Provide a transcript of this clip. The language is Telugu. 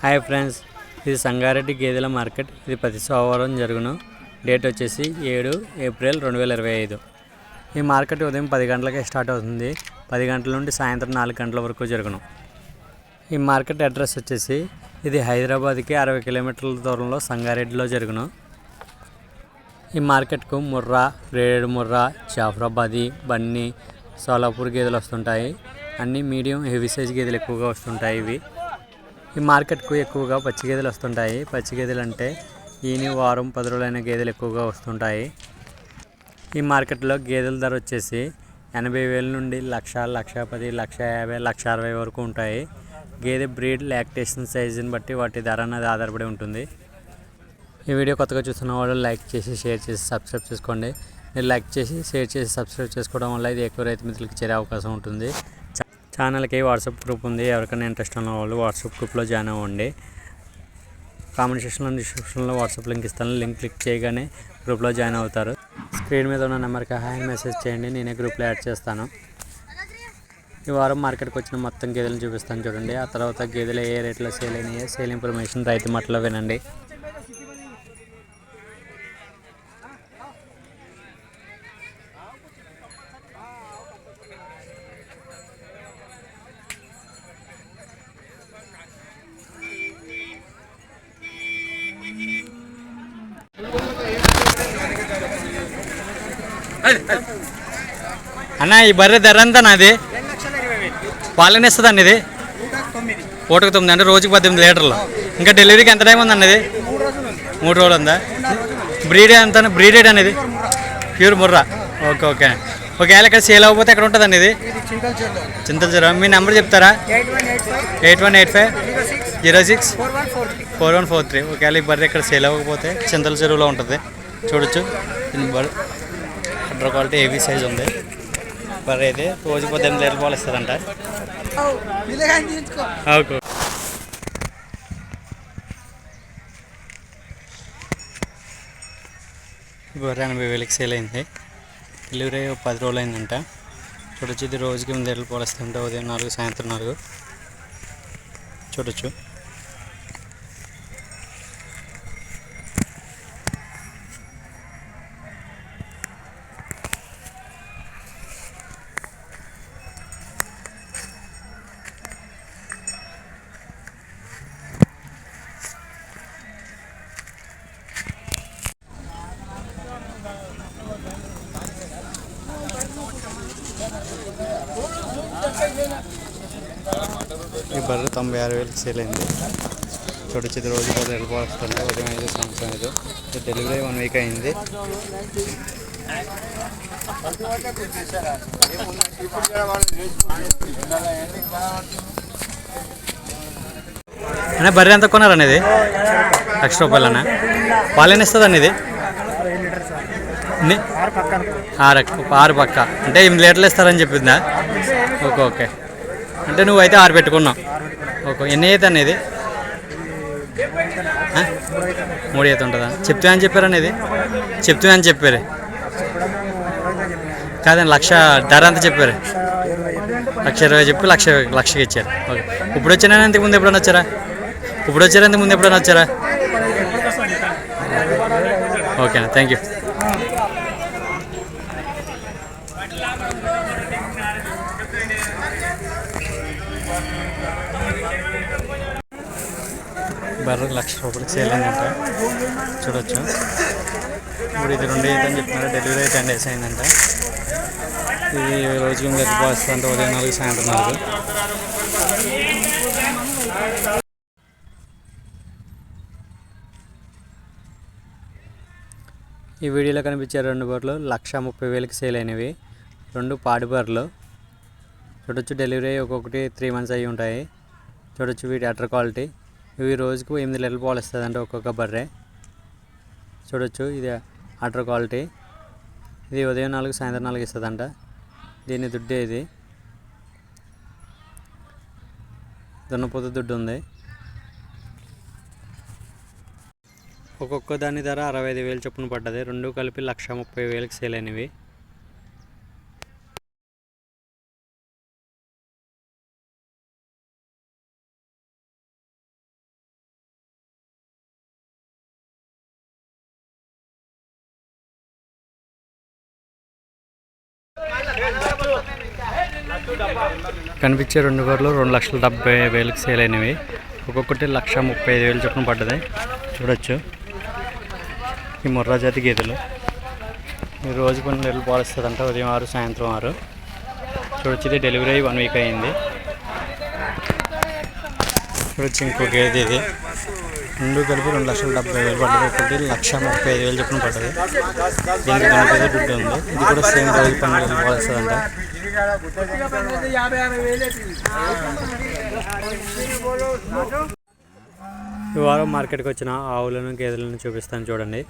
హాయ్ ఫ్రెండ్స్ ఇది సంగారెడ్డి గేదెల మార్కెట్. ఇది ప్రతి సోమవారం జరుగును. డేట్ వచ్చేసి ఏడు ఏప్రిల్ రెండు వేల ఇరవై ఐదు. ఈ మార్కెట్ ఉదయం పది గంటలకే స్టార్ట్ అవుతుంది. పది గంటల నుండి సాయంత్రం నాలుగు గంటల వరకు జరుగును. ఈ మార్కెట్ అడ్రస్ వచ్చేసి ఇది హైదరాబాద్కి అరవై కిలోమీటర్ల దూరంలో సంగారెడ్డిలో జరుగును. ఈ మార్కెట్కు ముర్రా రేడు ముర్రా జాఫ్రాబాది బన్నీ సోలాపూర్ గేదెలు వస్తుంటాయి. అన్నీ మీడియం హెవీ సైజ్ గేదెలు ఎక్కువగా వస్తుంటాయి ఇవి. ఈ మార్కెట్కు ఎక్కువగా పచ్చి గేదెలు వస్తుంటాయి. పచ్చి గేదెలు అంటే ఈని వారం పది రోజులైన గేదెలు ఎక్కువగా వస్తుంటాయి. ఈ మార్కెట్లో గేదెల ధర వచ్చేసి ఎనభై వేల నుండి లక్ష లక్ష పది లక్ష యాభై లక్ష అరవై వరకు ఉంటాయి. గేదె బ్రీడ్ లాక్టేషన్ సైజుని బట్టి వాటి ధర అనేది ఆధారపడి ఉంటుంది. ఈ వీడియో కొత్తగా చూస్తున్న వాళ్ళు లైక్ చేసి షేర్ చేసి సబ్స్క్రైబ్ చేసుకోండి. మీరు లైక్ చేసి షేర్ చేసి సబ్స్క్రైబ్ చేసుకోవడం వల్ల ఇది ఎక్కువ రైతు మిత్రులకు చేరే అవకాశం ఉంటుంది. ఛానల్కి వాట్సాప్ గ్రూప్ ఉంది. ఎవరికైనా ఇంట్రెస్ట్ ఉన్న వాళ్ళు వాట్సాప్ గ్రూప్లో జాయిన్ అవ్వండి. కామెంట్ సెక్షన్లో డిస్క్రిప్షన్లో వాట్సాప్ లింక్ ఇస్తాను. లింక్ క్లిక్ చేయగానే గ్రూప్లో జాయిన్ అవుతారు. స్క్రీన్ మీద ఉన్న నెంబర్కి హాయ్ మెసేజ్ చేయండి. నేనే గ్రూప్లో యాడ్ చేస్తాను. ఈ వారం మార్కెట్కి వచ్చిన మొత్తం గేదెలను చూపిస్తాను చూడండి. ఆ తర్వాత గేదెలు ఏ రేట్లో సేల్ అయినాయో సేల్ ఇన్ఫర్మేషన్ రైతు మాటలో వినండి. అన్న ఈ బర్రె ధర ఎంత నాది రెండు పాలన ఇస్తుంది అండి ఇది? పూటకు తొమ్మిది అంటే రోజుకి పద్దెనిమిది లీటర్లు. ఇంకా డెలివరీకి ఎంత టైం ఉందండి ఇది? మూడు రోజులు ఉందా? బ్రీడే బ్రీడ్ ఎంత బ్రీడెడ్ అనేది ప్యూర్ ముర్రా. Okay okay. ఒకవేళ ఇక్కడ సేల్ అవ్వకపోతే ఎక్కడ ఉంటుందండి ఇది? ఇది చింతల మీ నెంబర్ చెప్తారా? Eight one eight five. Zero six. Four one four three. Four one four three ఒకవేళ ఈ బర్రె ఇక్కడ సేల్ అవ్వకపోతే చింతల చెరువులో ఉంటుంది. చూడొచ్చు. దీని క్వాలిటీ ఏవీ సైజ్ ఉంది. బర్రె అయితే రోజు పద్దెనిమిది లీటర్ పాలు ఇస్తుందంట ఓకే. గొర్రె ఎనభై వేలకి సేల్ అయింది. డెలివరీ ఒక పది రోజులు అయిందంట. చూడొచ్చు ఇది రోజుకి ఎనిమిది లీటర్లు పాలు ఉదయం నాలుగు సాయంత్రం నాలుగు. చూడొచ్చు. ఈ బర్రె తొంభై ఆరు వేలకి సేల్ అయింది. చూడొచ్చు ఇది రోజు పాలు ఇస్తుంది ఉదయం ఐదు సాయంత్రం ఐదు. ఇది డెలివరీ వన్ వీక్ అయింది. అనే బర్రె ఎంత కొన్నారని ఇది? లక్ష రూపాయలన్నా పాలన ఇది? ని- ఆరు పక్కన. ఆరు ఆరు పక్క. అంటే ఎనిమిది లీటర్లు ఇస్తారని చెప్పిందా? Okay okay. అంటే నువ్వైతే ఆరు పెట్టుకున్నావు. ఓకే ఎన్ని అయితే అనేది మూడు అయితే ఉంటుందా? చెప్తా అని చెప్పారని ఇది చెప్తా అని చెప్పారు. కాదండి లక్ష ధర అంత చెప్పారు. లక్ష ఇరవై చెప్పి లక్ష లక్షకి ఇచ్చారు. ఓకే. ఇప్పుడు వచ్చినా ఇంతకు ముందు ఎప్పుడైనా వచ్చారా? ఇప్పుడు వచ్చారా ఇంతకు ముందు ఎప్పుడైనా వచ్చారా? ఓకేనా థ్యాంక్ యూ. బర్రెలు లక్ష రూపాయలకి సేల్ అయిందంట చూడొచ్చు. ఇప్పుడు ఇది రెండు అయితే అని చెప్తున్నారు డెలివరీ అయితే టెన్ డేస్ అయిందంట. ఇది రోజుకి మీద అంటే ఉదయం నాలుగు సాయంత్రం నాలుగు. ఈ వీడియోలో కనిపించే రెండు బర్రెలు లక్ష ముప్పై వేలకి సేల్ అయినవి. రెండు పాడి బర్రెలు. చూడొచ్చు డెలివరీ ఒక్కొక్కటి త్రీ మంత్స్ అయ్యి ఉంటాయి. చూడొచ్చు వీటి అటర్ క్వాలిటీ. ఇవి రోజుకు ఎనిమిది లీటర్లు పాలు ఇస్తుందండి ఒక్కొక్క బర్రె. చూడొచ్చు ఇది అటర్ క్వాలిటీ. ఇది ఉదయం నాలుగు సాయంత్రం నాలుగు ఇస్తుందంట. దీని దుడ్డే ఇది. దున్నపోతు దుడ్డు ఉంది. ఒక్కొక్క దాని ధర అరవై ఐదు వేలు చొప్పున పడ్డది. రెండు కలిపి లక్ష ముప్పై వేలకు సేల్ అయినవి. కనిపించే రెండు గొర్రెలు రెండు లక్షల డెబ్బై వేలకు సేల్ అయినవి. ఒక్కొక్కటి లక్ష ముప్పై ఐదు వేలు చొప్పున పడ్డది. చూడొచ్చు. ఈ ముర్రా జాతి గేదెలు. ఈ రోజు కొన్ని నెలలు పాలిస్తుందంట ఉదయం ఆరు సాయంత్రం ఆరు. చూడొచ్చు ఇది డెలివరీ అయ్యి వన్ వీక్ అయింది. చూడొచ్చు ఇంకో గేదె ఇది. రెండు కలిపి రెండు లక్షల డెబ్బై వేలు పడ్డది. ఒకటి లక్ష ముప్పై ఐదు వేలు చెప్పిన పడ్డది. దీనికి గణపతి బిడ్డ ఉంది. ఇది కూడా సేమ్ రోజు పన్నెండు నెలలు ఈ వారం మార్కెట్కి వచ్చిన ఆవులను గేదెలను చూపిస్తాను చూడండి.